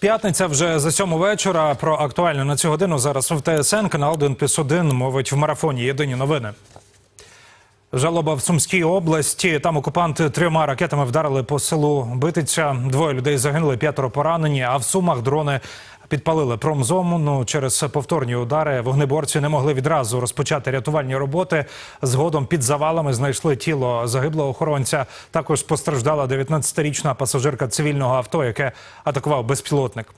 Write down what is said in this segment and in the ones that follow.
П'ятниця вже за сьому вечора. Про актуальне на цю годину зараз в ТСН канал 1 плюс 1 мовить в марафоні. Єдині новини. Жалоба в Сумській області. Там окупанти трьома ракетами вдарили по селу Битиця. Двоє людей загинули, п'ятеро поранені. А в Сумах дрони підпалили промзону. Ну, через повторні удари вогнеборці не могли відразу розпочати рятувальні роботи. Згодом під завалами знайшли тіло загиблого охоронця. Також постраждала 19-річна пасажирка цивільного авто, яке атакував безпілотник.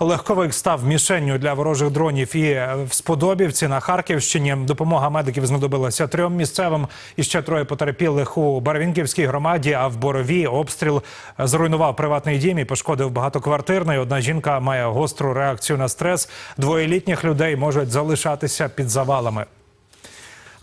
Легковик став мішенню для ворожих дронів і в Сподобівці на Харківщині. Допомога медиків знадобилася трьом місцевим. І ще троє потерпілих у Барвінківській громаді. А в Борові обстріл зруйнував приватний дім і пошкодив багатоквартирний. Одна жінка має гостру реакцію на стрес. Двоє літніх людей можуть залишатися під завалами.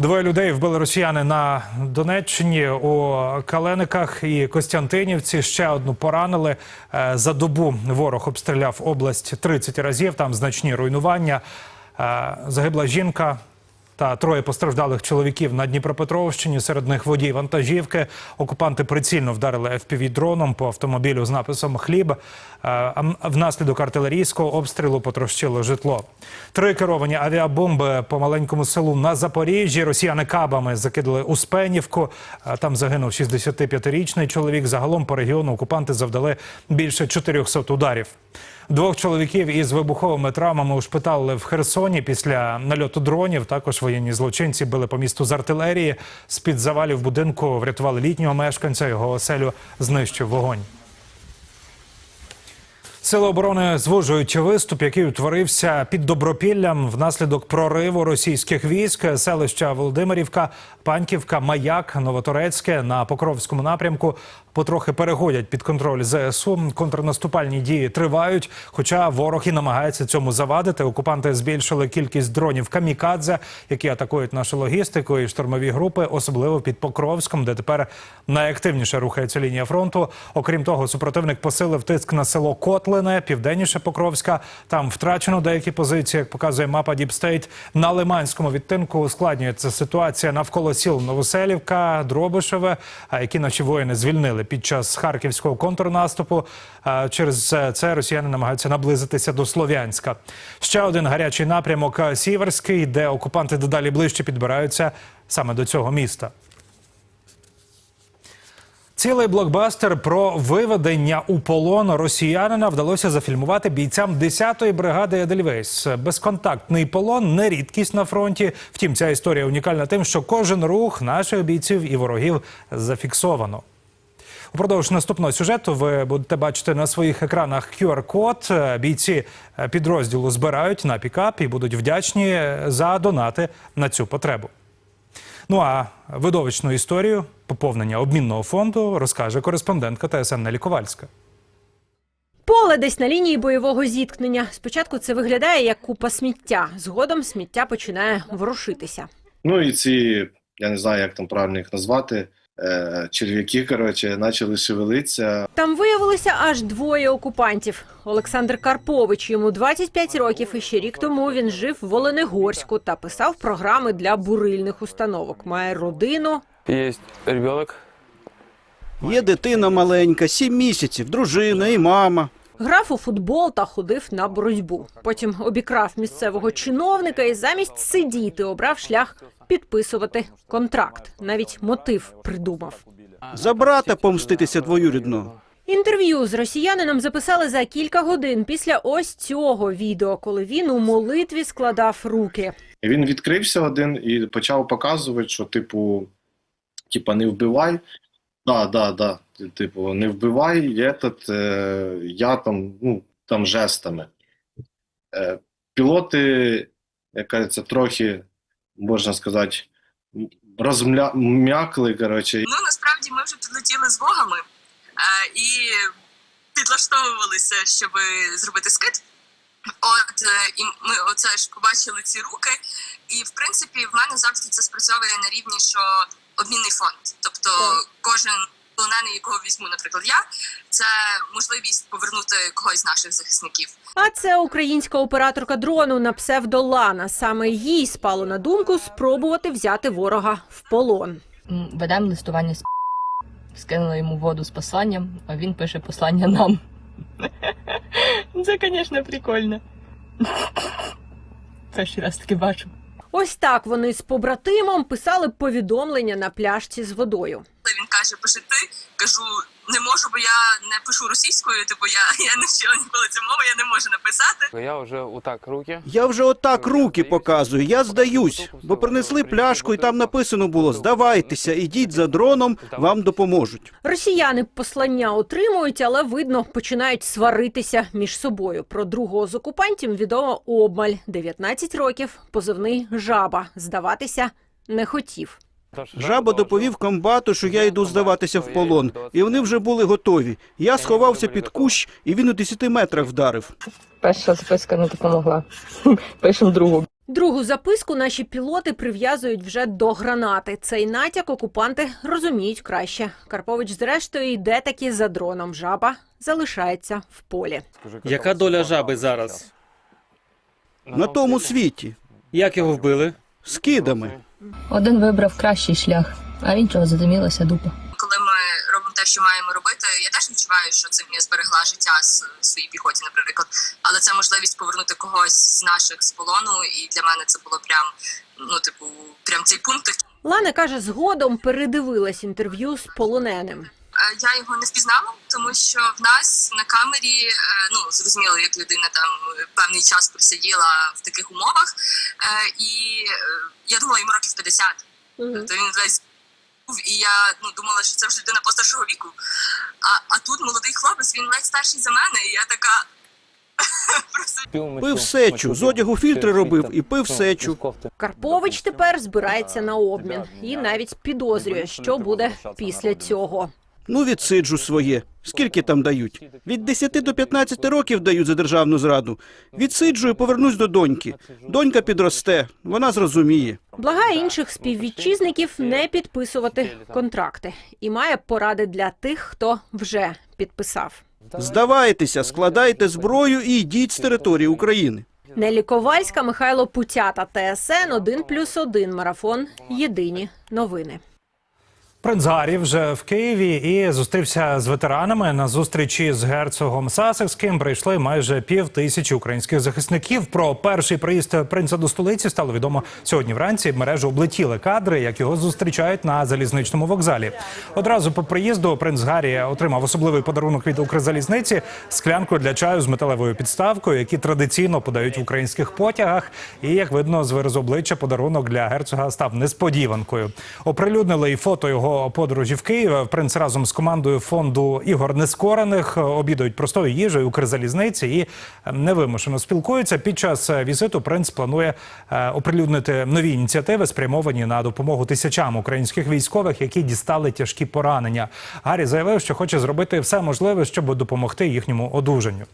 Двоє людей вбили росіяни на Донеччині у Калениках і Костянтинівці. Ще одну поранили. Е, За добу ворог обстріляв область 30 разів. Там значні руйнування. Е, Загибла жінка. Та троє постраждалих чоловіків на Дніпропетровщині. Серед них водій вантажівки. Окупанти прицільно вдарили FPV-дроном по автомобілю з написом Хліб. Е, Внаслідок артилерійського обстрілу потрощило житло. Три керовані авіабомби по маленькому селу на Запоріжжі. Росіяни кабами закидали у Спенівку. Е, Там загинув 65-річний чоловік. Загалом по регіону окупанти завдали більше 400 ударів. Двох чоловіків із вибуховими травмами ушпиталили в Херсоні після нальоту дронів. Також воєнні злочинці били по місту з артилерії. З під завалів будинку врятували літнього мешканця. Його оселю знищив вогонь. Сили оборони звужують виступ, який утворився під Добропіллям внаслідок прориву російських військ. Селища Володимирівка, Паньківка, Маяк, Новоторецьке на Покровському напрямку потрохи переходять під контроль ЗСУ. Контрнаступальні дії тривають. Хоча ворог і намагається цьому завадити. Окупанти збільшили кількість дронів камікадзе, які атакують нашу логістику і штурмові групи, особливо під Покровськом, де тепер найактивніше рухається лінія фронту. Окрім того, супротивник посилив тиск на село Котлине, південніше Покровська. Там втрачено деякі позиції, як показує мапа Діпстейт. На Лиманському відтинку ускладнюється ситуація навколо сіл Новоселівка, Дробишеве, які наші воїни звільнили під час харківського контрнаступу. Через це росіяни намагаються наблизитися до Слов'янська. Ще один гарячий напрямок Сіверський, де окупанти дедалі ближче підбираються саме до цього міста. Цілий блокбастер про виведення у полон росіянина вдалося зафільмувати бійцям 10-ї бригади Едельвейс. Безконтактний полон не рідкість на фронті. Втім, ця історія унікальна тим, що кожен рух наших бійців і ворогів зафіксовано. Упродовж наступного сюжету ви будете бачити на своїх екранах QR-код. Бійці підрозділу збирають на пікап і будуть вдячні за донати на цю потребу. Ну а видовищну історію поповнення обмінного фонду розкаже кореспондентка ТСН Нелі Ковальська. Поле десь на лінії бойового зіткнення. Спочатку це виглядає як купа сміття. Згодом сміття починає ворушитися. Ну і ці, я не знаю, як там правильно їх назвати, е, черв'яки, коротше, почали шевелитися. Там виявилося аж двоє окупантів. Олександр Карпович, йому 25 років, і ще рік тому він жив в Оленегорську та писав програми для бурильних установок. Має родину. Есть ребенок. Є дитина маленька, сім місяців, дружина і мама. Грав у футбол та ходив на боротьбу. Потім обікрав місцевого чиновника і замість сидіти обрав шлях підписувати контракт. Навіть мотив придумав. За брата помститися двоюрідного. Інтерв'ю з росіянином записали за кілька годин після ось цього відео, коли він у молитві складав руки. Він відкрився один і почав показувати, що, типу, типа, не вбивай. Да, да, да. Типу, не вбивай, этот, е, я там, ну, там жестами. Е, пілоти, як кажеться, трохи, можна сказати, розм'якли, коротше, Ну насправді ми вже підлетіли з вогами е, і підлаштовувалися, щоб зробити скид. От е, і ми оце ж побачили ці руки, і в принципі в мене завжди це спрацьовує на рівні, що обмінний фонд. Тобто кожен полонений, якого візьму, наприклад, я це можливість повернути когось з наших захисників. А це українська операторка дрону на псевдо Лана. Саме їй спало на думку спробувати взяти ворога в полон. Ведемо листування з скинули йому воду з посланням, а він пише послання нам. Це, звісно, прикольно. Перший раз таки бачу. Ось так вони з побратимом писали повідомлення на пляшці з водою. Він каже, пиши ти. Кажу, не можу, бо я не пишу російською, типу я, я не вчила ніколи цю мову, я не можу написати. Я вже отак руки. Я вже отак руки показую, я здаюсь, бо принесли пляшку і там написано було «Здавайтеся, ідіть за дроном, вам допоможуть». Росіяни послання отримують, але видно, починають сваритися між собою. Про другого з окупантів відомо обмаль 19 років, позивний жаба. Здаватися не хотів. Жаба доповів комбату, що я йду здаватися в полон, і вони вже були готові. Я сховався під кущ, і він у 10 метрах вдарив. Перша записка не допомогла. Пишемо другу. Другу записку наші пілоти прив'язують вже до гранати. Цей натяк окупанти розуміють краще. Карпович, зрештою, йде таки за дроном. Жаба залишається в полі. Яка доля жаби зараз? На тому світі, Як його вбили? скидами. Один вибрав кращий шлях, а іншого задимілася дупа. Коли ми робимо те, що маємо робити, я теж відчуваю, що цим я зберегла життя з своїй піхоті, наприклад. Але це можливість повернути когось з наших з полону, і для мене це було прям ну, типу, прям цей пункт. Лана каже, згодом передивилась інтерв'ю з полоненим. Е, Я його не впізнала, тому що в нас на камері е, ну зрозуміло, як людина там е, певний час просиділа в таких умовах, і я думала, йому років 50. Тобто він весь був, і я ну думала, що це вже людина постаршого віку. А, а тут молодий хлопець, він ледь старший за мене, і я така. Пив сечу, з одягу фільтри робив і пив сечу. Карпович тепер збирається на обмін і навіть підозрює, що буде після цього. Ну, відсиджу своє. Скільки там дають? Від 10 до 15 років дають за державну зраду. Відсиджу і повернусь до доньки. Донька підросте, вона зрозуміє. Благає інших співвітчизників не підписувати контракти і має поради для тих, хто вже підписав. Здавайтеся, складайте зброю і йдіть з території України. Нелі Ковальська, Михайло Путята, ТСН 1+,1 марафон. Єдині новини. Принц Гаррі вже в Києві і зустрівся з ветеранами. На зустрічі з герцогом Сасекським прийшли майже пів тисячі українських захисників. Про перший приїзд принца до столиці стало відомо сьогодні вранці. Мережу облетіли кадри, як його зустрічають на залізничному вокзалі. Одразу по приїзду принц Гаррі отримав особливий подарунок від Укрзалізниці склянку для чаю з металевою підставкою, які традиційно подають в українських потягах. І як видно, з виразу обличчя подарунок для герцога став несподіванкою. Оприлюднили і фото його подорожі в Київ. Принц разом з командою фонду ігор нескорених обідають простою їжею Укрзалізниці і невимушено спілкуються. Під час візиту принц планує е, оприлюднити нові ініціативи, спрямовані на допомогу тисячам українських військових, які дістали тяжкі поранення. Гаррі заявив, що хоче зробити все можливе, щоб допомогти їхньому одужанню.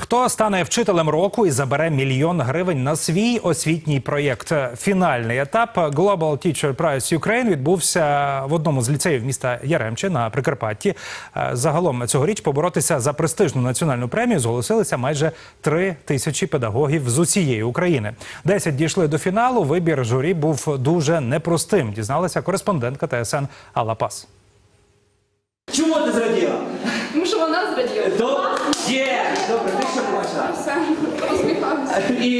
Хто стане вчителем року і забере мільйон гривень на свій освітній проєкт? Фінальний етап Global Teacher Prize Ukraine відбувся в одному з ліцеїв міста Яремче на Прикарпатті. Е, Загалом цьогоріч поборотися за престижну національну премію зголосилися майже три тисячі педагогів з усієї України. Десять дійшли до фіналу. Вибір журі був дуже непростим. Дізналася кореспондентка ТСН Алла Пас. Чому ти зраділа? Тому що вона зраділа. То є. Добре, ти що? Все, розміхався. І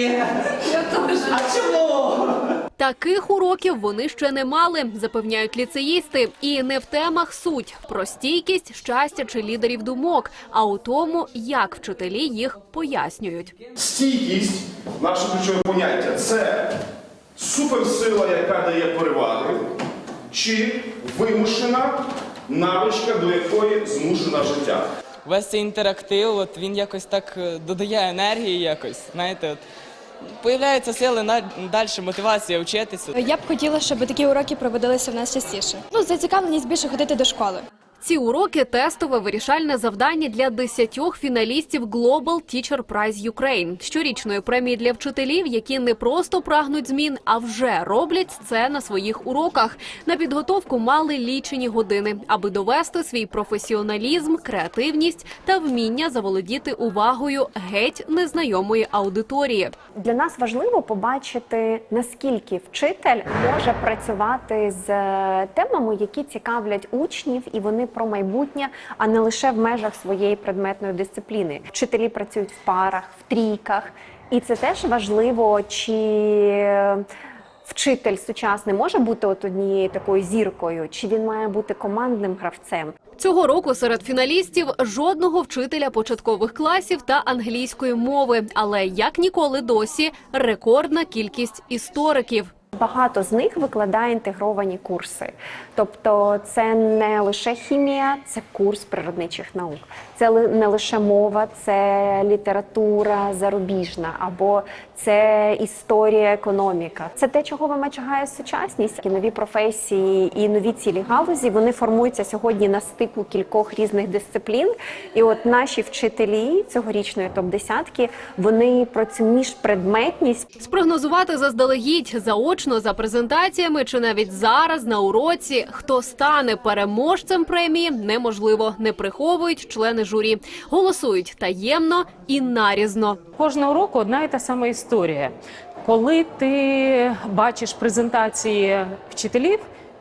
Я теж. а чому? Таких уроків вони ще не мали, запевняють ліцеїсти. І не в темах суть про стійкість, щастя чи лідерів думок, а у тому, як вчителі їх пояснюють. Стійкість, наше ключове поняття, це суперсила, яка дає переваги, чи вимушена навичка, до якої змушена життя. Весь цей інтерактив, от він якось так е, додає енергії якось, знаєте, от. Появляються сили на далі мотивація вчитися. Я б хотіла, щоб такі уроки проводилися в нас частіше. Ну, зацікавленість більше ходити до школи. Ці уроки тестове вирішальне завдання для десятьох фіналістів Global Teacher Prize Ukraine – щорічної премії для вчителів, які не просто прагнуть змін, а вже роблять це на своїх уроках. На підготовку мали лічені години, аби довести свій професіоналізм, креативність та вміння заволодіти увагою геть незнайомої аудиторії. Для нас важливо побачити, наскільки вчитель може працювати з е, темами, які цікавлять учнів, і вони про майбутнє, а не лише в межах своєї предметної дисципліни. Вчителі працюють в парах, в трійках, і це теж важливо, чи вчитель сучасний може бути от однією такою зіркою, чи він має бути командним гравцем. Цього року серед фіналістів жодного вчителя початкових класів та англійської мови, але як ніколи досі рекордна кількість істориків. Багато з них викладає інтегровані курси. Тобто це не лише хімія, це курс природничих наук. Це не лише мова, це література зарубіжна або це історія, економіка. Це те, чого вимагає сучасність. І нові професії і нові цілі галузі вони формуються сьогодні на стику кількох різних дисциплін. І от наші вчителі цьогорічної топ десятки вони про цю міжпредметність Спрогнозувати заздалегідь заочно за презентаціями чи навіть зараз на уроці, хто стане переможцем премії, неможливо. Не приховують члени журі, голосують таємно і нарізно. Кожного року одна і та сама історія. Коли ти бачиш презентації вчителів,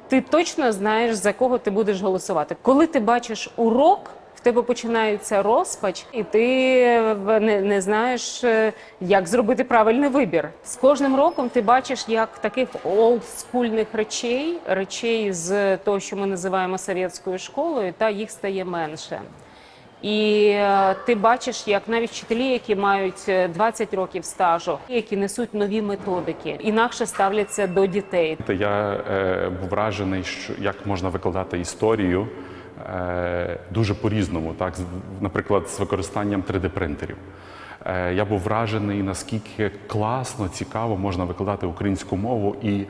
ти точно знаєш, за кого ти будеш голосувати. Коли ти бачиш урок, тебе починається розпач, і ти в- не, не знаєш, е, як зробити правильний вибір. З кожним роком ти бачиш, як таких олдскульних речей, речей з того, що ми називаємо совєтською школою, та їх стає менше. І е, ти бачиш, як навіть вчителі, які мають е, 20 років стажу, які несуть нові методики, інакше ставляться до дітей. Я е, вражений, що як можна викладати історію е, дуже по-різному, так, наприклад, з використанням 3D-принтерів. Е, я був вражений, наскільки класно, цікаво можна викладати українську мову і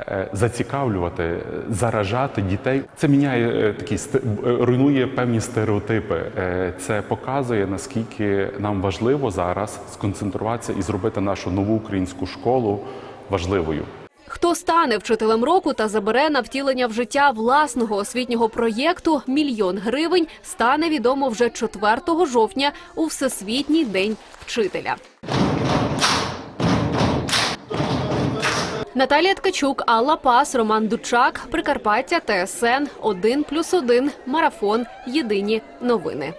е, зацікавлювати, е, заражати дітей. Це міняє е, такі е, руйнує певні стереотипи. Е, Це показує наскільки нам важливо зараз сконцентруватися і зробити нашу нову українську школу важливою. Хто стане вчителем року та забере на втілення в життя власного освітнього проєкту мільйон гривень, стане відомо вже 4 жовтня у Всесвітній день вчителя. Наталія Ткачук, Алла Пас, Роман Дучак, Прикарпаття, ТСН 1+,1, Марафон. Єдині новини.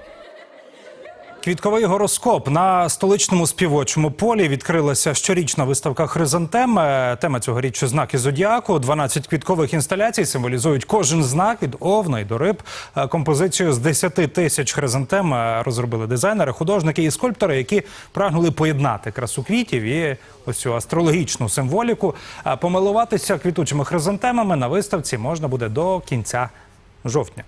Квітковий гороскоп на столичному співочому полі відкрилася щорічна виставка хризантем. Е, Тема цьогоріч знаки зодіаку. 12 квіткових інсталяцій символізують кожен знак від овна й до риб. Е, Композицію з 10 тисяч хризантем е, розробили дизайнери, художники і скульптори, які прагнули поєднати красу квітів і ось цю астрологічну символіку. Помилуватися квітучими хризантемами на виставці можна буде до кінця жовтня.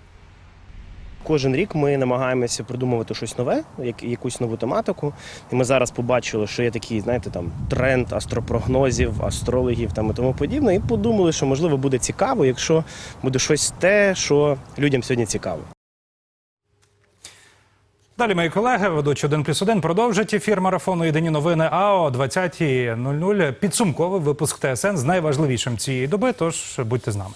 Кожен рік ми намагаємося придумувати щось нове, як- якусь нову тематику. І ми зараз побачили, що є такий, знаєте, там тренд астропрогнозів, астрологів там і тому подібне. І подумали, що можливо буде цікаво, якщо буде щось те, що людям сьогодні цікаво. Далі мої колеги, ведучі 1 плюс 1, продовжать ефір марафону Єдині новини. А о 20.00 підсумковий випуск ТСН з найважливішим цієї доби. Тож будьте з нами.